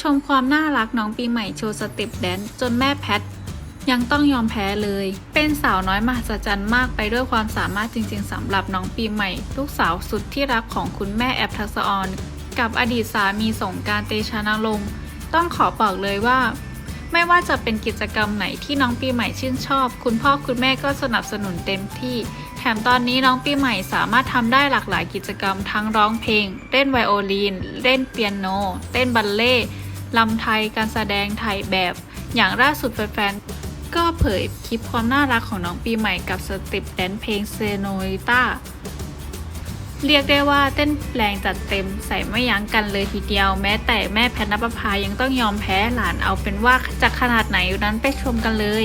ชมความน่ารักน้องปีใหม่โชว์สเต็ปแดนซ์จนแม่แพท ยังต้องยอมแพ้เลย เป็นสาวน้อยมหัศจรรย์มากไปด้วยความสามารถจริง ๆสำหรับน้องปีใหม่ ลูกสาวสุดที่รักของคุณแม่แอปทักษออน กับอดีตสามีสงการเตชะนรงต้องขอบอกเลยว่า ไม่ว่าจะเป็นกิจกรรมไหนที่น้องปีใหม่ชื่นชอบ คุณพ่อคุณแม่ก็สนับสนุนเต็มที่ แถมตอนนี้น้องปีใหม่สามารถทำได้หลากหลายกิจกรรมทั้งร้องเพลง เล่นไวโอลินเล่นเปียโนเต้นบัลเล่ ลำไทยการแสดงถ่ายแบบ อย่างล่าสุดแฟนๆ ก็เผยคลิปความน่ารักของน้องปีใหม่กับสเติปแดนเพลงเซโนยิต้าเรียกได้ว่าเต้นแรงจัดเต็มใส่ไม่ยั้งกันเลยทีเดียว แม้แต่แม่แพทนภพายังต้องยอมแพ้หลานเอาเป็นว่าจะขนาดไหนอยู่นั้นไปชมกันเลย